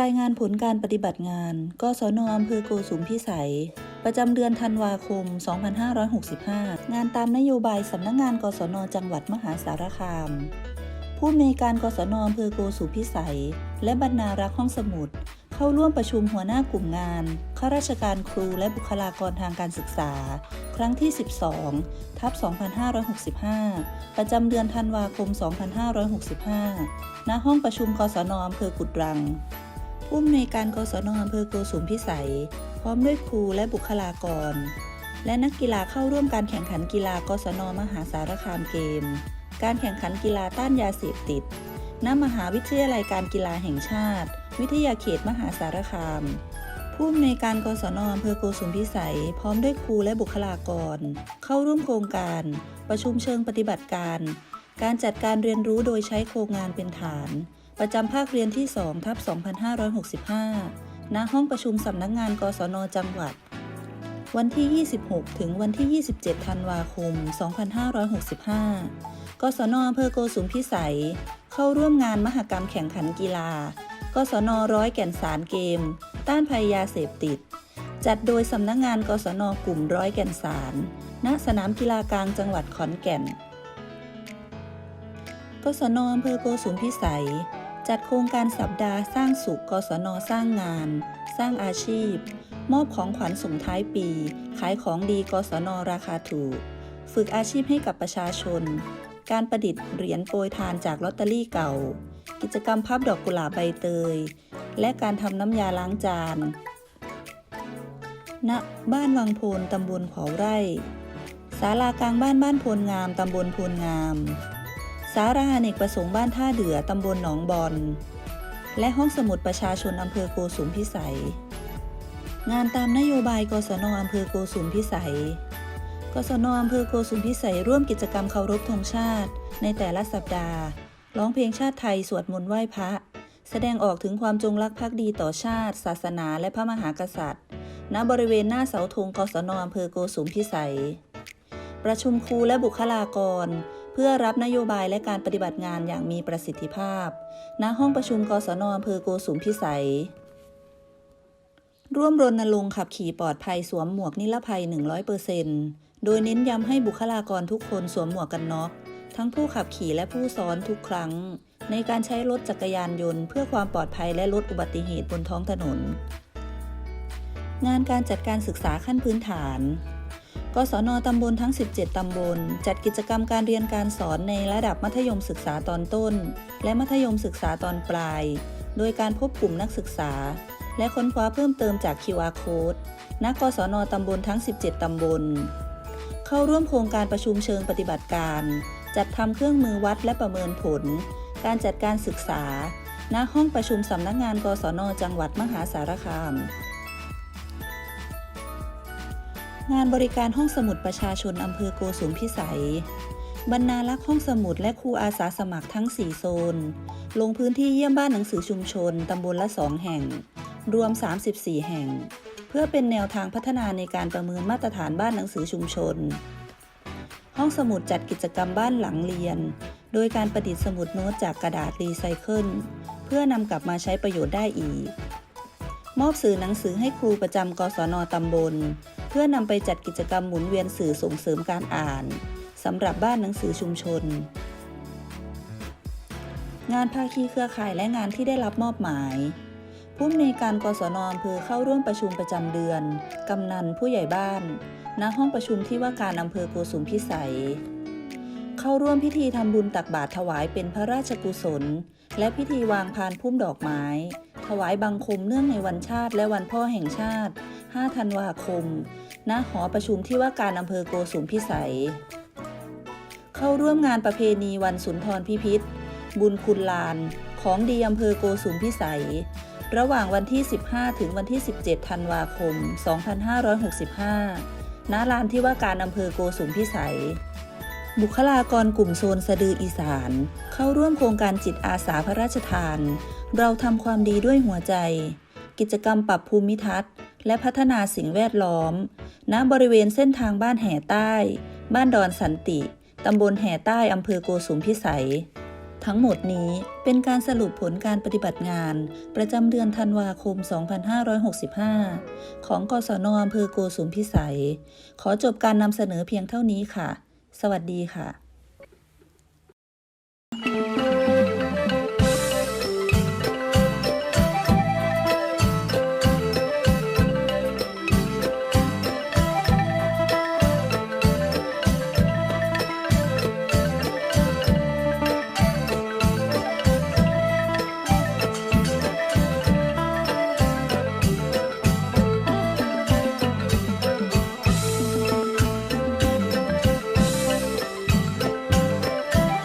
รายงานผลการปฏิบัติงานกศนอำเภอโกสุมพิสัย ประจำเดือนธันวาคม 2565 งานตามนโยบายสำนักงงานกศนจังหวัดมหาสารคาม ผู้อำนวยการกศนอำเภอโกสุมพิสัย และบรรณารักษ์ห้องสมุด เข้าร่วมประชุมหัวหน้ากลุ่มงานข้าราชการครูและบุคลากรทางการศึกษา ครั้งที่ 12 ทับ 2565 ประจำเดือนธันวาคม 2565 ณ ห้องประชุมกศนอำเภอกุดรัง ผู้อำนวยการกศนอำเภอโกสุมพิสัย พร้อมด้วยครูและบุคลากร และนักกีฬาเข้าร่วมการแข่งขันกีฬากศนมหาสารคามเกม การแข่งขันกีฬาต้านยาเสพติด ณ มหาวิทยาลัยการกีฬาแห่งชาติ วิทยาเขตมหาสารคาม ผู้อำนวยการกศนอำเภอโกสุมพิสัย พร้อมด้วยครูและบุคลากร เข้าร่วมโครงการ ประชุมเชิงปฏิบัติการ การจัดการเรียนรู้โดยใช้โครงงานเป็นฐาน ประจำภาคเรียนที่2ทับ2565 ณ ห้องประชุมสำนักงงานกศนจังหวัด วันที่ 26 ถึงวันที่ 27 ธันวาคม 2565 กศนอำเภอโกสุมพิสัย เข้าร่วมงานมหกรรมแข่งขันกีฬา กศนร้อยแก่นสารเกม ต้านภัยยาเสพติด จัดโดยสำนักงงานกศนกลุ่มร้อยแก่นสาร ณ สนามกีฬากลางจังหวัดขอนแก่น กศนอำเภอโกสุมพิสัย จัดโครงการสัปดาห์สร้างสุข กศน สร้างงาน สร้างอาชีพ มอบของขวัญส่งท้ายปี ขายของดี กศน ราคาถูก ฝึกอาชีพให้กับประชาชน การประดิษฐ์เหรียญโปรยทานจากลอตเตอรี่เก่า กิจกรรมพับดอกกุหลาบใบเตย และการทำน้ำยาล้างจาน ณ บ้านวังโพนตำบลขวาวไร่ศาลากลางบ้านบ้านโพลงามตำบลโพลงาม สาราเนกประสงค์บ้านท่าเดือตำบลหนองบอน และห้องสมุดประชาชนอำเภอโกสุมพิสัย งานตามนโยบายกศนอำเภอโกสุมพิสัย กศนอำเภอโกสุมพิสัยร่วมกิจกรรมเคารพธงชาติ ในแต่ละสัปดาห์ ร้องเพลงชาติไทยสวดมนต์ไหว้พระ แสดงออกถึงความจงรักภักดีต่อชาติ ศาสนา และพระมหากษัตริย์ ณ บริเวณหน้าเสาธงกศนอำเภอโกสุมพิสัย ประชุมครูและบุคลากร พื่อรับนโยบายและการปฏิบัติงานอย่างมีประสิทธิภาพ ณ ห้องประชุมกศนอำเภอโกสุมพิสัย ร่วมรณรงค์ขับขี่ปลอดภัยสวมหมวกนิรภัย 100%โดยเน้นย้ำให้บุคลากรทุกคนสวมหมวกกันน็อกทั้งผู้ขับขี่และผู้ซ้อนทุกครั้ง ในการใช้รถจักรยานยนต์ เพื่อความปลอดภัยและลดอุบัติเหตุบนท้องถนน งานการจัดการศึกษาขั้นพื้นฐาน กศนตำบลทั้ง 17 ตำบล จัดกิจกรรมการเรียนการสอนในระดับมัธยมศึกษาตอนต้น และมัธยมศึกษาตอนปลาย โดยการพบกลุ่มนักศึกษา และค้นคว้าเพิ่มเติมจาก QR Code ณกศนตำบลทั้ง 17 ตำบล เข้าร่วมโครงการประชุมเชิงปฏิบัติการ จัดทำเครื่องมือวัดและประเมินผล การจัดการศึกษา ณห้องประชุมสำนักงาน กศนจังหวัดมหาสารคาม งานบริการห้องสมุดประชาชนอำเภอโกสุมพิสัย บรรณารักษ์ห้องสมุดและครูอาสาสมัครทั้ง 4 โซน ลงพื้นที่เยี่ยมบ้านหนังสือชุมชนตำบลละ 2 แห่ง รวม 34 แห่ง เพื่อเป็นแนวทางพัฒนาในการประเมินมาตรฐานบ้านหนังสือชุมชน ห้องสมุดจัดกิจกรรมบ้านหลังเรียน โดยการประดิษฐ์สมุดโน้ตจากกระดาษรีไซเคิลเพื่อนำกลับมาใช้ประโยชน์ได้อีก มอบสื่อหนังสือให้ครูประจำกศนตำบล เพื่อนำไปจัดกิจกรรมหมุนเวียนสื่อส่งเสริมการอ่านสำหรับบ้านหนังสือชุมชน งานภาคีเครือข่ายและงานที่ได้รับมอบหมาย ผู้อำนวยการกศนอำเภอเข้าร่วมประชุมประจำเดือน กำนันผู้ใหญ่บ้านณห้องประชุมที่ว่าการอำเภอโกสุมพิสัย เข้าร่วมพิธีทำบุญตักบาตรถวายเป็นพระราชกุศล และพิธีวางพานพุ่มดอกไม้ ถวายบังคมเนื่องในวันชาติและวันพ่อแห่งชาติ 5 ธันวาคม ณ หอประชุมที่ว่าการอำเภอโกสุมพิสัย เข้าร่วมงานประเพณีวันสุนทรพิพิธ บุญคุณลาน ของดีอำเภอโกสุมพิสัย ระหว่างวันที่ 15 ถึงวันที่ 17 ธันวาคม 2565 ณ ลานที่ว่าการอำเภอโกสุมพิสัยบุคลากรกลุ่มโซนสะดืออีสาน เข้าร่วมโครงการจิตอาสาพระราชทาน เราทำความดีด้วยหัวใจ กิจกรรมปรับภูมิทัศน์ และพัฒนาสิ่งแวดล้อม ณ บริเวณเส้นทางบ้านแห่ใต้ บ้านดอนสันติ ตำบลแห่ใต้อำเภอโกสุมพิสัย ทั้งหมดนี้เป็นการสรุปผลการปฏิบัติงาน ประจำเดือนธันวาคม 2565 ของกศนอำเภอโกสุมพิสัย ขอจบการนำเสนอเพียงเท่านี้ค่ะ สวัสดีค่ะ